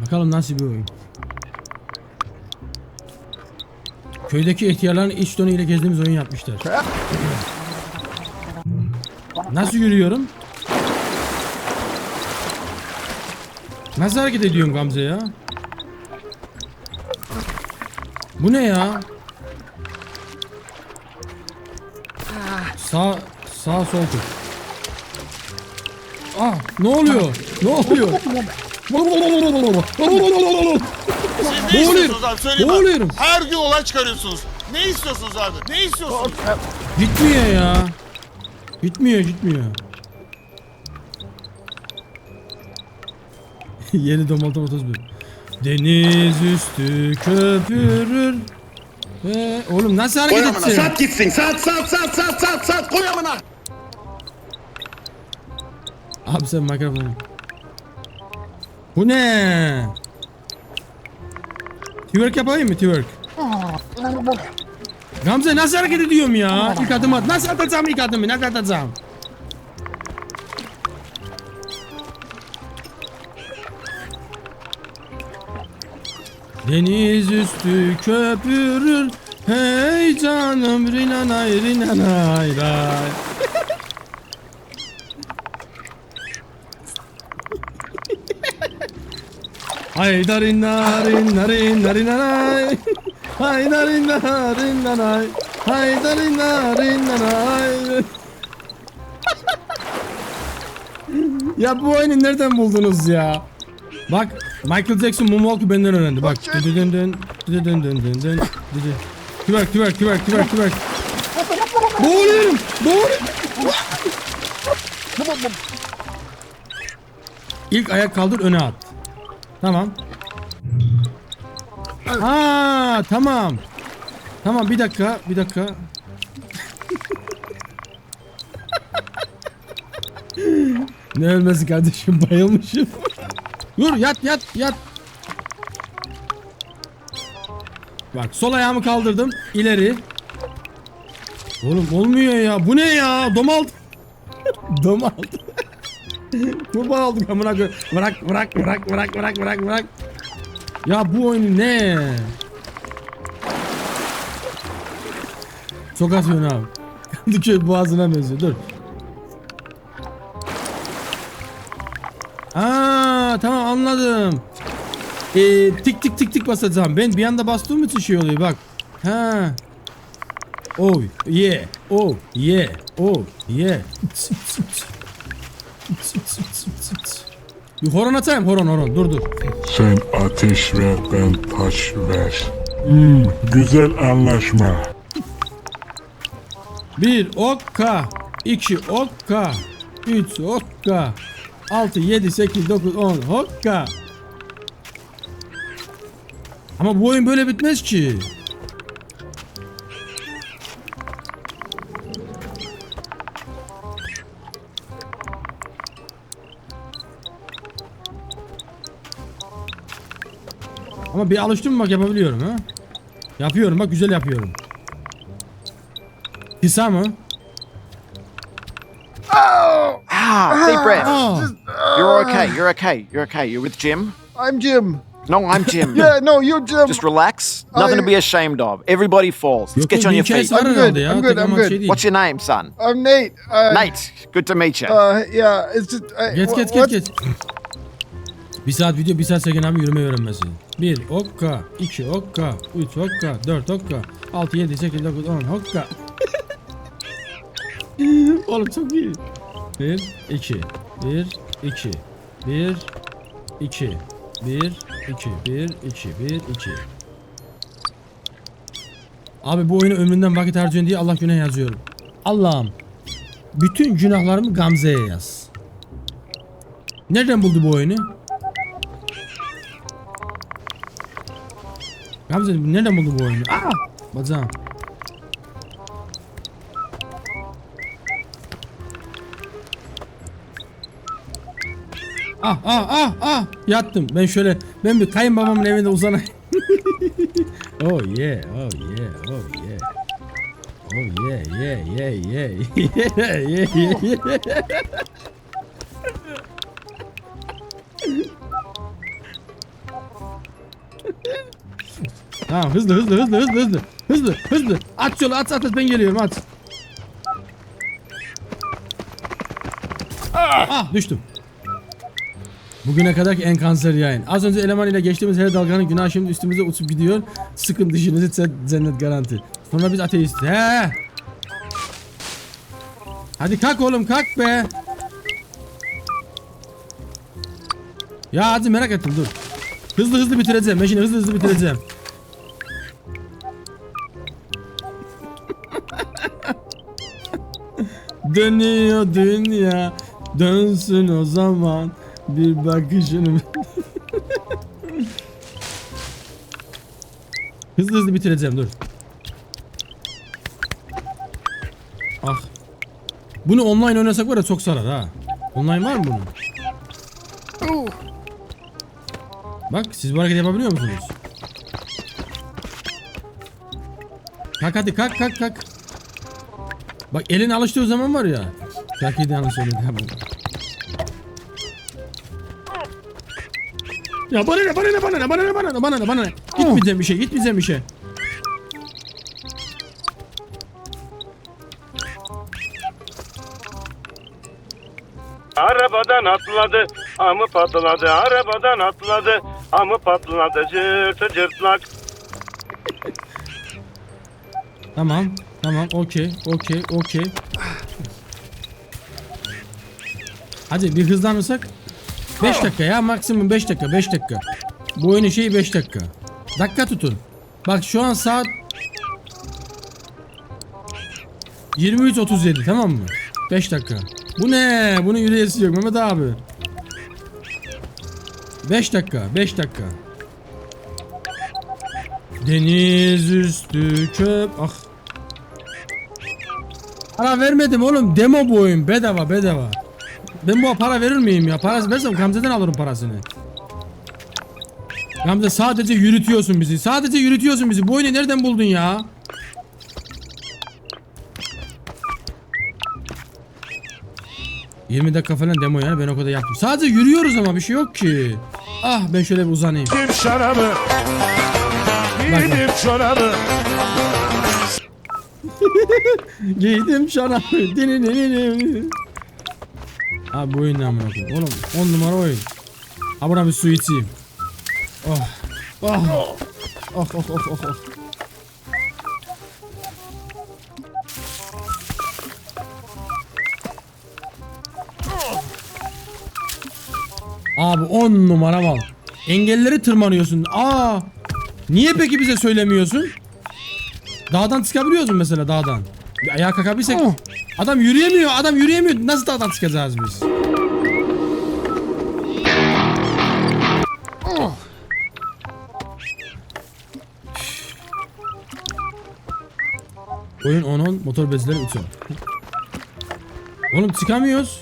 Bakalım nasıl bir oyun. Köydeki ihtiyarların iç ile gezdiğimiz oyun yapmışlar. Nasıl yürüyorum? Nasıl hareket ediyorum Gamze ya? Bu ne ya? Sağ sağ sol tut. Ah ne oluyor? Ne oluyor? Ne istiyorsunuz abi söyleyin Boğuluyorum. bak. Her gün olay çıkarıyorsunuz. Ne istiyorsunuz abi? Ne istiyorsunuz? Gitmiyor ya. Gitmiyor gitmiyor. Yeni domaltı 31. Deniz üstü köpürür. Ve oğlum nasıl hareket Koy amına etsin? sat gitsin. Sat sat sat sat sat sat. Koy amına. Abi sen mikrofonu. Bu ne? Twerk yapayım mı twerk? Gamze nasıl hareket ediyorum ya? İlk adım at. Nasıl atacağım ilk adımı? Nasıl atacağım? Deniz üstü köpürür Hey canım rinanay rinanay ray Haydarin narin narin narin naray. Haydarin narin naray. Haydarin narin naray. ya bu oyunu nereden buldunuz ya? Bak Michael Jackson Moonwalk'u benden öğrendi. Bak. Dın dın dın dın dın dın dın dın. Twerk twerk twerk twerk twerk. Boğuluyorum. Boğuluyorum. İlk ayak kaldır öne at. Tamam. Ha tamam. Tamam bir dakika bir dakika. ne ölmesi kardeşim bayılmışım. Dur yat yat yat. Bak sol ayağımı kaldırdım ileri. Oğlum olmuyor ya. Bu ne ya? Domalt. Domalt. Kurban olduk amına. Bırak bırak bırak bırak bırak bırak bırak. Ya bu oyun ne? Çok atıyorsun abi. Kadıköy boğazına benziyor. Dur. Aa tamam anladım. Ee, tik tik tik tik basacağım. Ben bir anda bastığım için şey oluyor bak. Ha. Oh yeah. Oh yeah. Oh yeah. Bir horon atayım horon horon dur dur. Sen ateş ver ben taş ver. Hmm, güzel anlaşma. Bir okka. iki okka. Üç okka. Altı, yedi, sekiz, dokuz, on hokka. Ama bu oyun böyle bitmez ki. Ama bir alıştım mı bak yapabiliyorum ha. Yapıyorum bak güzel yapıyorum. Kısa mı? Ah, deep breath. Aa. You're okay. You're okay. You're okay. You're with Jim. I'm Jim. No, I'm Jim. Yeah, no, you're Jim. Just relax. Nothing to be ashamed of. Everybody falls. Let's get you on your feet. I'm good. I'm good, I'm good. şey değil. What's your name, son? I'm Nate. Uh, Nate. Good to meet you. Uh, yeah, it's just. I, Geç geç geç what- geç. Bir saat video bir saat Segen abi yürüme öğrenmesi. 1 okka, 2 okka, 3 okka, 4 okka, 6, 7, 8, 9, 10 okka. Oğlum çok iyi. 1, 2, 1, 2, 1, 2, 1, 2, 1, 2, 1, 2. Abi bu oyunu ömründen vakit harcıyorsun diye Allah günah yazıyorum. Allah'ım. Bütün günahlarımı Gamze'ye yaz. Nereden buldu bu oyunu? Gamze nereden buldu bu oyunu? Aa! Bacağım. Ah ah ah ah yattım. Ben şöyle ben bir kayınbabamın evinde uzanayım. oh yeah, oh yeah, oh yeah. Oh yeah, yeah, yeah, yeah, yeah, yeah, yeah. Tamam hızlı hızlı hızlı hızlı hızlı. Hızlı hızlı. At yolu at at at ben geliyorum at. Ah düştüm. Bugüne kadarki en kanser yayın. Az önce eleman ile geçtiğimiz her dalganın günah şimdi üstümüze uçup gidiyor. Sıkın dişinizi cennet garanti. Sonra biz ateist. He. Hadi kalk oğlum kalk be. Ya hadi merak ettim dur. Hızlı hızlı bitireceğim. Ben şimdi hızlı hızlı bitireceğim. Dönüyor dünya. Dönsün o zaman Bir bakışını Hızlı hızlı bitireceğim dur. Ah. Bunu online oynasak var ya çok sarar ha. Online var mı bunun? Bak siz bu hareketi yapabiliyor musunuz? Kalk hadi kalk kalk kalk Bak elin alıştığı zaman var ya. Çok iyi yanlış söyledim. Ya bana ne bana ne bana ne bana ne bana ne bana ne bana ne. Gitmeyeceğim bir şey gitmeyeceğim bir şey. Arabadan atladı, amı patladı. Arabadan atladı, amı patladı. Cırtı cırtlak. Tamam tamam okey okey okey. Hadi bir hızlanırsak 5 dakika ya maksimum 5 dakika 5 dakika. Bu oyunun şeyi 5 dakika. Dakika tutun. Bak şu an saat 23.37 tamam mı? 5 dakika. Bu ne? Bunun yürüyesi yok Mehmet abi. 5 dakika 5 dakika. Deniz üstü çöp. Ah. Para vermedim oğlum. Demo bu oyun. Bedava bedava. Ben bu para verir miyim ya? Parası versem Gamze'den alırım parasını. Gamze sadece yürütüyorsun bizi. Sadece yürütüyorsun bizi. Bu oyunu nereden buldun ya? ...20 dakika falan demo yani ben o kadar yaptım. Sadece yürüyoruz ama bir şey yok ki. Ah ben şöyle bir uzanayım. Şarabı. bak. Giydim şarabı. Dinininininin. Abi bu oyun ne amına koyayım? Oğlum 10 numara oyun. Ha buna bir su içeyim. Oh. Oh. Oh oh oh oh oh. Abi 10 numara mal. Engelleri tırmanıyorsun. Aa. Niye peki bize söylemiyorsun? Dağdan çıkabiliyoruz mu mesela dağdan? Bir ayağa kalkabilsek. Adam yürüyemiyor, adam yürüyemiyor. Nasıl dağdan çıkacağız biz? Oyun 10-10, motor bezleri 3 Oğlum çıkamıyoruz.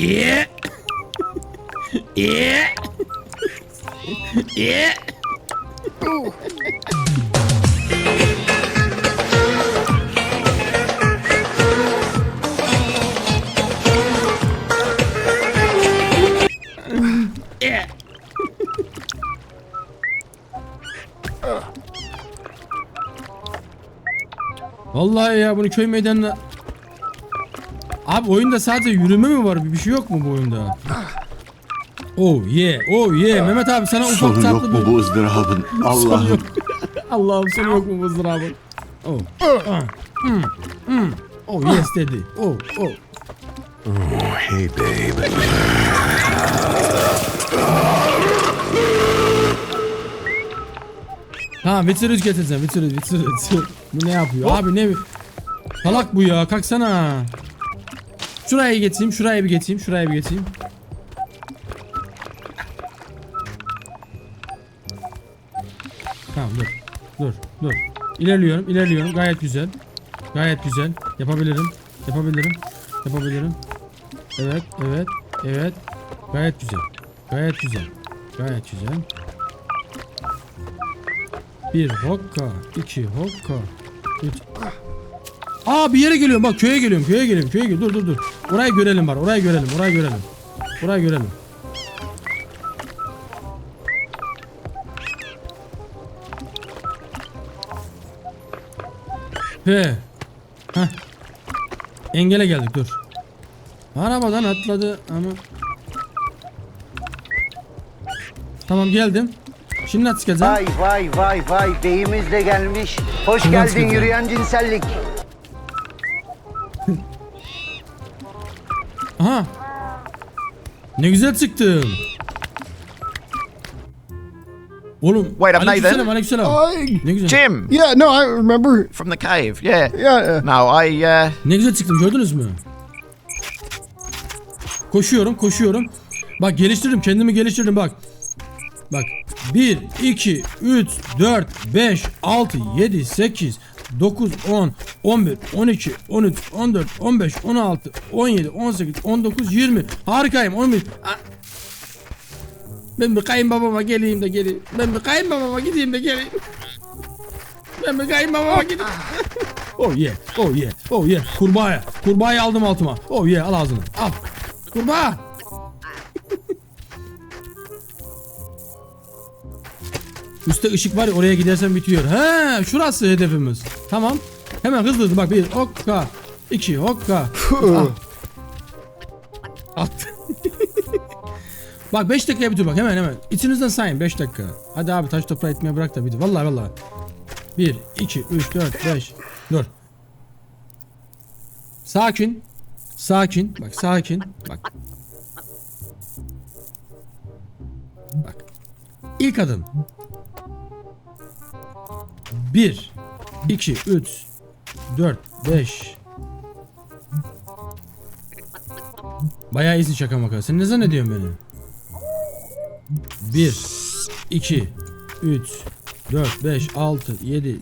Yeah. Yeah. Yeah. Vallahi ya bunu köy meydanına Abi oyunda sadece yürüme mi var? Bir şey yok mu bu oyunda? Oh yeah, oh yeah. Mehmet abi sana ufak Sonu yok tatlı mu bir... bu ızdırabın? Allah'ım. yok. Allah'ım sonu yok mu bu ızdırabın? Oh. Ah. Hmm. Hmm. Oh yes dedi. Oh, oh. Hey baby. Tamam Witcher 3 getireceğim. Witcher 3, Witcher 3. Bu ne yapıyor? Abi ne? Salak bu ya. Kalksana. Şuraya geçeyim, şuraya bir geçeyim, şuraya bir geçeyim. Tamam dur. Dur, dur. İlerliyorum, ilerliyorum. Gayet güzel. Gayet güzel. Yapabilirim. Yapabilirim. Yapabilirim. Evet, evet, evet. Gayet güzel. Gayet güzel. Gayet güzel. Bir hokka, iki hokka, üç... Aa bir yere geliyorum bak köye geliyorum köye geliyorum köye geliyorum. Dur dur dur. Orayı görelim var orayı görelim orayı görelim. Orayı görelim. He. Heh. Engele geldik dur. Arabadan atladı ama. Tamam geldim. Şimdi nasıl çıkacağım? Vay vay vay vay beyimiz de gelmiş. Hoş Şuradan geldin yürüyen cinsellik. Ne güzel çıktım. Oğlum. Wait, I'm aleykümselam, Nathan. aleykümselam. I, Ne güzel. Jim yeah, no, I remember. from the cave. Yeah. Yeah, uh, No, I uh, Ne güzel çıktım gördünüz mü? Koşuyorum koşuyorum. Bak geliştirdim kendimi geliştirdim bak. Bak 1, 2, 3, 4, 5, 6, 7, 8, 9, 10, 11, 12, 13, 14, 15, 16, 17, 18, 19, 20. Harikayım 11. A- Ben bir kayınbabama geleyim de geleyim. Ben bir kayınbabama gideyim de geleyim. Ben bir kayınbabama gideyim. Oh yeah, oh yeah, oh yeah. Kurbağaya, kurbağayı aldım altıma. Oh yeah, al ağzını, al. Kurbağa. Üste ışık var ya oraya gidersen bitiyor. He, şurası hedefimiz. Tamam. Hemen hızlı hızlı bak bir hokka, iki hokka. Ah. At. bak 5 dakikaya bitiyor bak hemen hemen. İçinizden sayın 5 dakika. Hadi abi taş toprağı etmeye bırak da bitir. Vallahi vallahi. 1, 2, 3, 4, 5. Dur. Sakin. Sakin. Bak sakin. Bak. Bak. İlk adım. 1 2 3 4 5 Bayağı iyisin şaka maka. Sen ne zannediyorsun beni? 1 2 3 4 5 6 7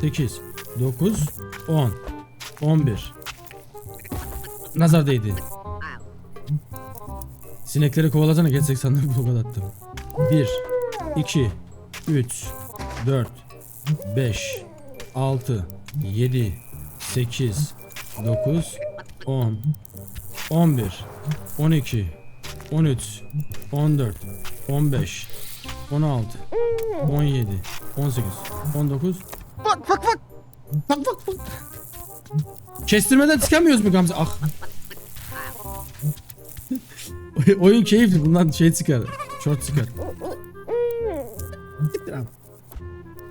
8 9 10 11 Nazar değdi. Sinekleri kovalasana geçsek sandım bu kadar attım. 1 2 3 4 5 6 7 8 9 10 11 12 13 14 15 16 17 18 19 Bak bak bak Bak bak bak Kestirmeden çıkamıyoruz mu Gamze? Ah. Oyun keyifli. Bundan şey çıkar Short çıkar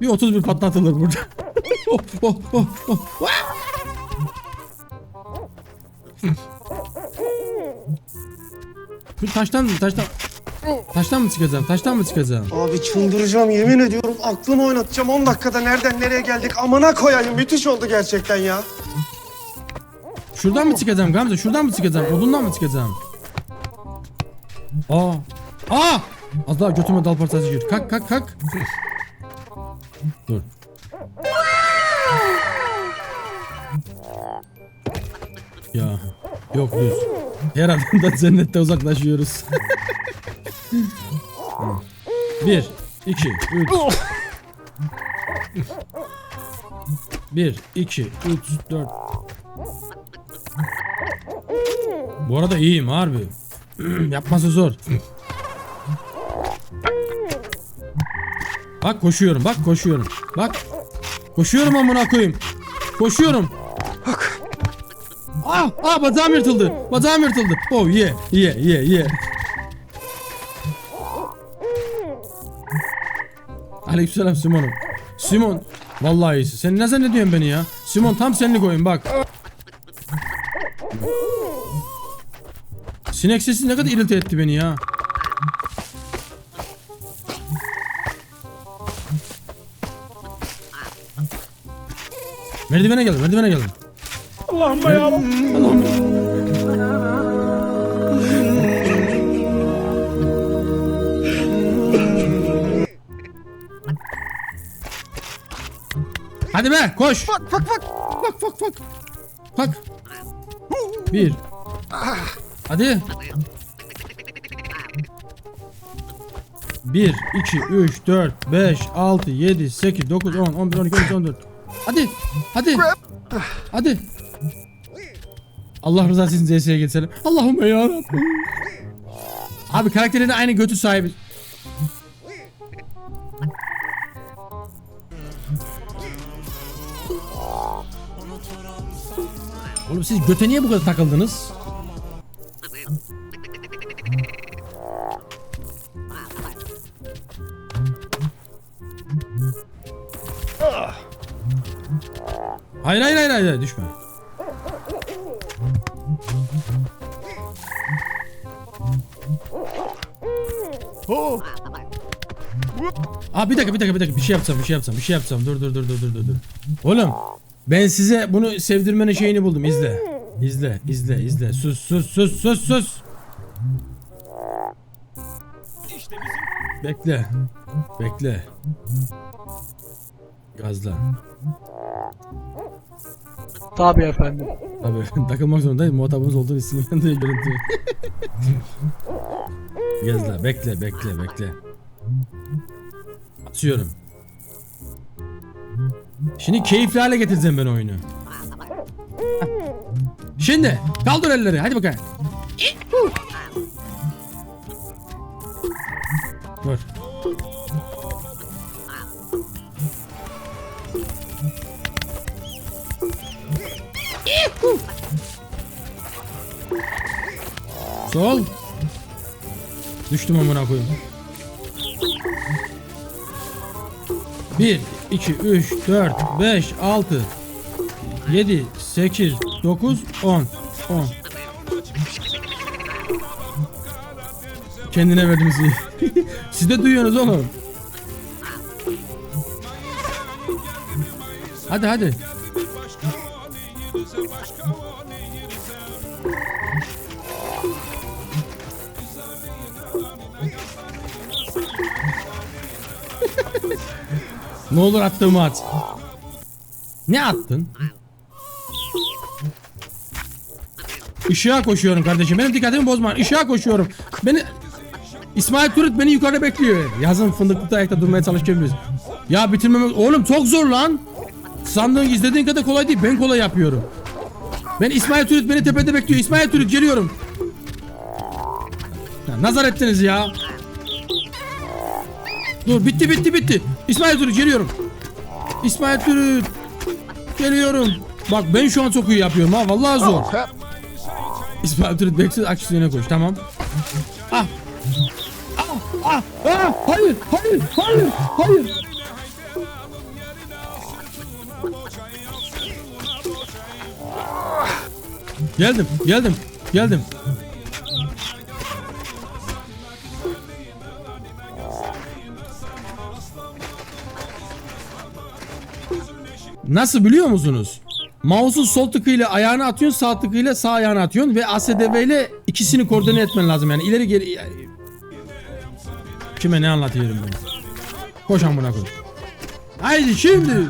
bir 31 patlatılır burada. oh, oh, oh, oh. Bu taştan mı? Taştan. Taştan mı çıkacağım? Taştan mı çıkacağım? Abi çıldıracağım yemin ediyorum aklımı oynatacağım 10 dakikada nereden nereye geldik amına koyayım müthiş oldu gerçekten ya. Şuradan mı çıkacağım Gamze? Şuradan mı çıkacağım? Odundan mı çıkacağım? Aa. Aa! Az daha götüme dal parçası gir. Kalk kalk kalk. Düz. Her adamdan cennette uzaklaşıyoruz. Bir, iki, üç. Bir, iki, üç, dört. Bu arada iyiyim harbi. Yapması zor. Bak koşuyorum bak koşuyorum. Bak. Koşuyorum amına koyayım. Koşuyorum. Ah, ah bacağım yırtıldı. Bacağım yırtıldı. Oh yeah, yeah, yeah, yeah. Aleykümselam Simon'um. Simon. Vallahi iyisin. Sen ne zannediyorsun beni ya? Simon tam senlik oyun bak. Sinek sesi ne kadar irite etti beni ya. Merdivene geldim, merdivene geldim. Allah'ım ya Allah'ım. Hadi be koş. Bak bak bak. Bak bak bak. Bak. Bir. Hadi. Bir, iki, üç, dört, beş, altı, yedi, sekiz, dokuz, on, on bir, on iki, on üç, on dört. Hadi. Hadi. Hadi. Allah rızası için CS'ye geçelim. Allahümme ya Rabbim. Abi karakterin aynı götü sahibi. Oğlum siz göte niye bu kadar takıldınız? Hayır hayır hayır hayır düşme. Aa bir dakika bir dakika bir dakika bir şey yapsam bir şey yapsam bir şey yapsam dur dur dur dur dur dur. Oğlum ben size bunu sevdirmenin şeyini buldum izle. İzle izle izle sus sus sus sus sus. Bekle. Bekle. Gazla. Tabii efendim. Tabii takılmak zorundayım. Muhatabımız olduğunu isimden de görüntü. Gazla bekle bekle bekle. Atıyorum. Şimdi keyifli hale getireceğim ben oyunu. Şimdi kaldır elleri hadi bakalım. Dur. Sol. Düştüm amına koyayım. 1 2 3 4 5 6 7 8 9 10 10 Kendine verdim sizi. Siz de duyuyorsunuz oğlum. Hadi hadi. Ne olur attığımı at. Ne attın? Işığa koşuyorum kardeşim. Benim dikkatimi bozma. Işığa koşuyorum. Beni İsmail Turut beni yukarıda bekliyor. Yazın fındıklıkta ayakta durmaya çalışacağım biz. Ya bitirmemiz... Oğlum çok zor lan. Sandığın izlediğin kadar kolay değil. Ben kolay yapıyorum. Ben İsmail Turut beni tepede bekliyor. İsmail Turut geliyorum. Ya, nazar ettiniz ya. Dur bitti bitti bitti. İsmail Turut geliyorum. İsmail Turut. Geliyorum. Bak ben şu an çok iyi yapıyorum ha. Vallahi zor. İsmail Turut beksiz aksiyona koş. Tamam. Ah. Ah, ah, ah, hayır, hayır, hayır, hayır. Geldim, geldim, geldim. Nasıl biliyor musunuz? Mouse'un sol tıkıyla ayağını atıyorsun, sağ tıkıyla sağ ayağını atıyorsun ve ASDV ile ikisini koordine etmen lazım yani ileri geri Kime ne anlatıyorum ben? Koş amına koy. Haydi şimdi.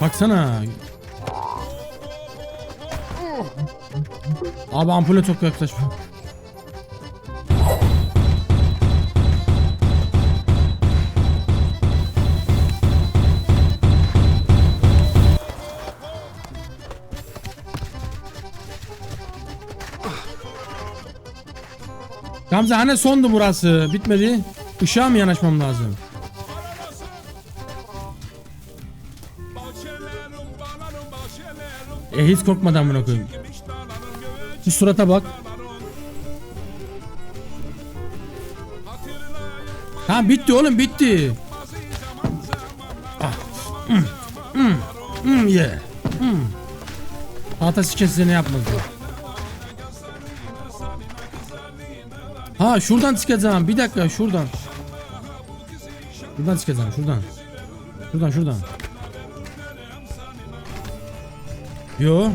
Baksana. Abi ampule çok yaklaşmış. Gamze hani sondu burası bitmedi. Işığa mı yanaşmam lazım? E hiç korkmadan bunu koyayım. Şu surata bak. Tamam bitti oğlum bitti. Ah. Hmm. Hmm. Hmm. Yeah. Tahta siken size ne yapmadı? Ha şuradan çıkacağım. Bir dakika şuradan. Şuradan çıkacağım şuradan. Şuradan şuradan. Yo.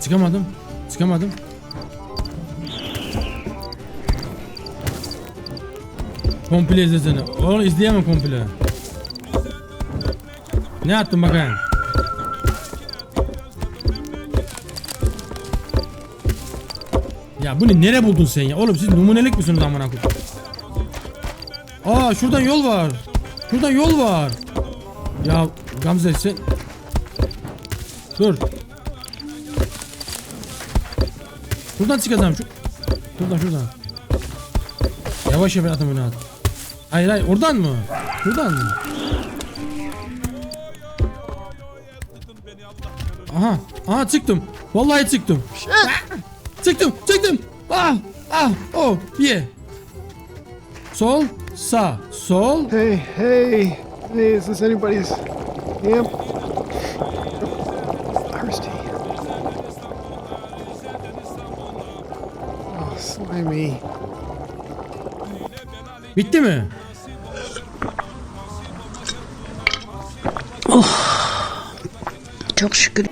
Çıkamadım. Çıkamadım. Komple izlesene. Oğlum izleyemem komple. Ne attın bakayım? Ya bunu nere buldun sen ya? Oğlum siz numunelik misiniz amına koyayım? Aa şuradan yol var. Şuradan yol var. Ya Gamze sen... Dur. Şuradan çıkacağım. Şu... Şuradan şuradan. Yavaş yavaş atın bunu at. Hayır hayır oradan mı? Şuradan mı? Aha. Aha çıktım. Vallahi çıktım. Çıktım. Çıktım. Ah. Ah. Oh. Ye. Sol. Sağ. Sol. Hey, hey, hey, is this anybody's camp? Thirsty. Oh, slimy. Bitti mi? Çok şükür.